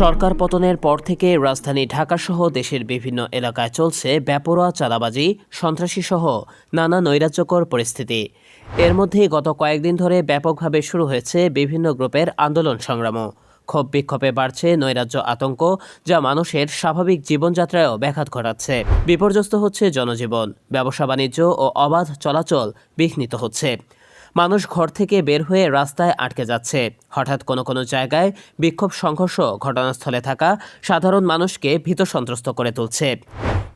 সরকার পতনের পর থেকে রাজধানী ঢাকাসহ দেশের বিভিন্ন এলাকায় চলছে বেপরোয়া চাঁদাবাজি সন্ত্রাসী সহ নানা নৈরাজ্যকর পরিস্থিতি। এর মধ্যে গত কয়েকদিন ধরে ব্যাপকভাবে শুরু হয়েছে বিভিন্ন গ্রুপের আন্দোলন সংগ্রামও। ক্ষোভ বিক্ষোভে বাড়ছে নৈরাজ্য আতঙ্ক, যা মানুষের স্বাভাবিক জীবনযাত্রায়ও ব্যাঘাত ঘটাচ্ছে। বিপর্যস্ত হচ্ছে জনজীবন ব্যবসা বাণিজ্য ও অবাধ চলাচল বিঘ্নিত হচ্ছে। মানুষ ঘর থেকে বের হয়ে রাস্তায় আটকে যাচ্ছে। হঠাৎ কোনো কোনো জায়গায় বিক্ষোভ, সংঘর্ষ, ঘটনাস্থলে থাকা সাধারণ মানুষকে ভীত সন্ত্রস্ত করে তুলছে।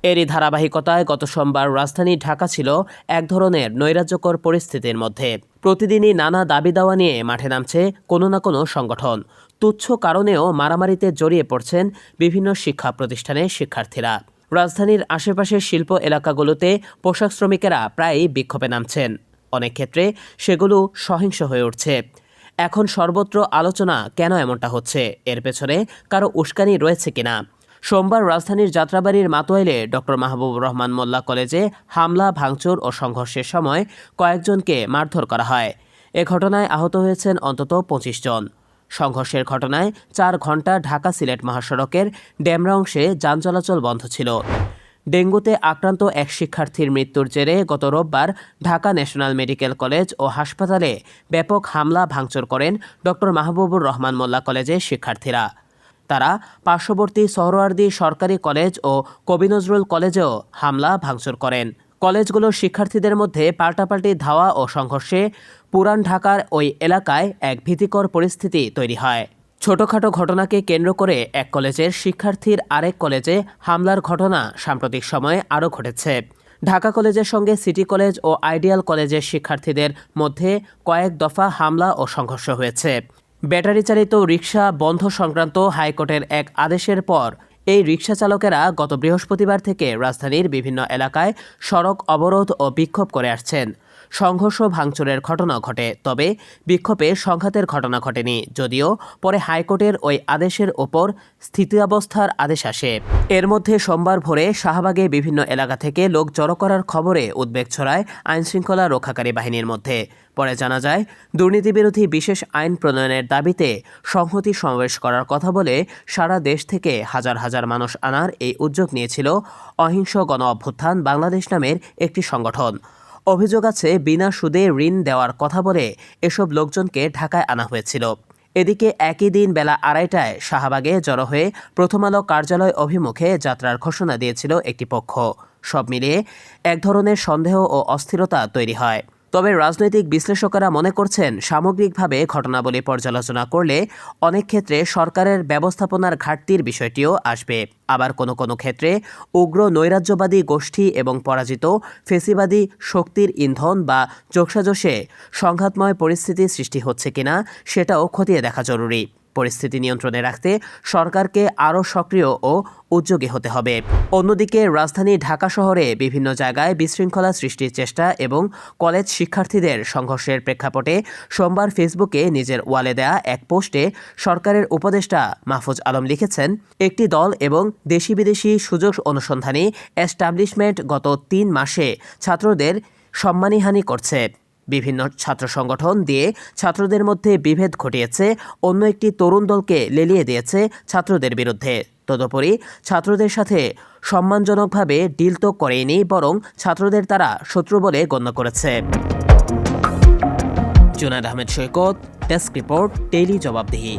এরই ধারাবাহিকতায় গত সোমবার রাজধানী ঢাকা ছিল এক ধরনের নৈরাজ্যকর পরিস্থিতির মধ্যে। প্রতিদিনই নানা দাবি দাওয়া নিয়ে মাঠে নামছে কোনো না কোনো সংগঠন। তুচ্ছ কারণেও মারামারিতে জড়িয়ে পড়ছেন বিভিন্ন শিক্ষা প্রতিষ্ঠানের শিক্ষার্থীরা। রাজধানীর আশেপাশের শিল্প এলাকাগুলোতে পোশাক শ্রমিকেরা প্রায়ই বিক্ষোভে নামছেন। অনেক ক্ষেত্রে সেগুলো সহিংস হয়ে উঠছে। এখন সর্বত্র আলোচনা কেন এমনটা হচ্ছে? এর পেছনে কারও উস্কানি রয়েছে কিনা? সোমবার রাজধানীর যাত্রাবাড়ির মাতোয়াইলে ডক্টর মাহবুব রহমান মোল্লা কলেজে হামলা, ভাঙচুর ও সংঘর্ষের সময় কয়েকজনকে মারধর করা হয়। এ ঘটনায় আহত হয়েছেন অন্তত পঁচিশ জন। সংঘর্ষের ঘটনায় চার ঘণ্টা ঢাকা সিলেট মহাসড়কের ডেমরা অংশে যান চলাচল বন্ধ ছিল। ডেঙ্গুতে আক্রান্ত এক শিক্ষার্থীর মৃত্যুর জেরে গত রোববার ঢাকা ন্যাশনাল মেডিকেল কলেজ ও হাসপাতালে ব্যাপক হামলা ভাঙচুর করেন ডক্টর মাহবুবুর রহমান মোল্লা কলেজের শিক্ষার্থীরা। তারা পার্শ্ববর্তী সোহরাওয়ার্দী সরকারি কলেজ ও কবি নজরুল কলেজেও হামলা ভাঙচুর করেন। কলেজগুলোর শিক্ষার্থীদের মধ্যে পাল্টাপাল্টি ধাওয়া ও সংঘর্ষে পুরান ঢাকার ওই এলাকায় এক ভীতিকর পরিস্থিতি তৈরি হয়। ছোটখাটো ঘটনাকে কেন্দ্র করে এক কলেজের শিক্ষার্থীর আরেক কলেজে হামলার ঘটনা সাম্প্রতিক সময়ে আরও ঘটেছে। ঢাকা কলেজের সঙ্গে সিটি কলেজ ও আইডিয়াল কলেজের শিক্ষার্থীদের মধ্যে কয়েক দফা হামলা ও সংঘর্ষ হয়েছে। ব্যাটারি চালিত রিক্সা বন্ধ সংক্রান্ত হাইকোর্টের এক আদেশের পর এই রিক্সা চালকেরা গত বৃহস্পতিবার থেকে রাজধানীর বিভিন্ন এলাকায় সড়ক অবরোধ ও বিক্ষোভ করে আসছেন। সংঘর্ষ ভাঙচুরের ঘটনা ঘটে, তবে বিক্ষোভে সংঘাতের ঘটনা ঘটেনি, যদিও পরে হাইকোর্টের ওই আদেশের ওপর স্থিতাবস্থার আদেশ আসে। এর মধ্যে সোমবার ভোরে শাহবাগে বিভিন্ন এলাকা থেকে লোক জড়ো করার খবরে উদ্বেগ ছড়ায় আইনশৃঙ্খলা রক্ষাকারী বাহিনীর মধ্যে। পরে জানা যায়, দুর্নীতিবিরোধী বিশেষ আইন প্রণয়নের দাবিতে সংহতি সমাবেশ করার কথা বলে সারা দেশ থেকে হাজার হাজার মানুষ আনার এই উদ্যোগ নিয়েছিল অহিংস গণ অভ্যুত্থান বাংলাদেশ নামের একটি সংগঠন। অভিযোগ আছে, বিনা সুদে ঋণ দেওয়ার কথা বলে এসব লোকজনকে ঢাকায় আনা হয়েছিল। এদিকে একই দিন বেলা আড়াইটায় শাহবাগে জড়ো হয়ে প্রথম আলো কার্যালয় অভিমুখে যাত্রার ঘোষণা দিয়েছিল একটি পক্ষ। সব মিলিয়ে এক ধরনের সন্দেহ ও অস্থিরতা তৈরি হয়। তবে রাজনৈতিক বিশ্লেষকেরা মনে করছেন সামগ্রিকভাবে ঘটনাবলী পর্যালোচনা করলে অনেক ক্ষেত্রে সরকারের ব্যবস্থাপনার ঘাটতির বিষয়টিও আসবে। আবার কোনো কোনো ক্ষেত্রে উগ্র নৈরাজ্যবাদী গোষ্ঠী এবং পরাজিত ফেসিবাদী শক্তির ইন্ধন বা যোগসাজশে সংঘাতময় পরিস্থিতি সৃষ্টি হচ্ছে কিনা সেটাও খতিয়ে দেখা জরুরি। পরিস্থিতি নিয়ন্ত্রণে রাখতে সরকারকে আরও সক্রিয় ও উদ্যোগী হতে হবে। অন্যদিকে রাজধানী ঢাকা শহরে বিভিন্ন জায়গায় বিশৃঙ্খলা সৃষ্টির চেষ্টা এবং কলেজ শিক্ষার্থীদের সংঘর্ষের প্রেক্ষাপটে সোমবার ফেসবুকে নিজের ওয়ালে দেয়া এক পোস্টে সরকারের উপদেষ্টা মাহফুজ আলম লিখেছেন, একটি দল এবং দেশি বিদেশি সুযোগ অনুসন্ধানী এস্টাবলিশমেন্ট গত তিন মাসে ছাত্রদের সম্মানীহানি করছে। বিভিন্ন ছাত্র সংগঠন দিয়ে ছাত্রদের মধ্যে বিভেদ ঘটিয়েছে, অন্য একটি তরুণ দলকে লেলিয়ে দিয়েছে ছাত্রদের বিরুদ্ধে। তদুপরি ছাত্রদের সাথে সম্মানজনকভাবে ডিল তো করেনি বরং ছাত্রদের তারা শত্রু বলে গণ্য করেছে। Junad Ahmed Saikat, desk report, daily Jobabdihi.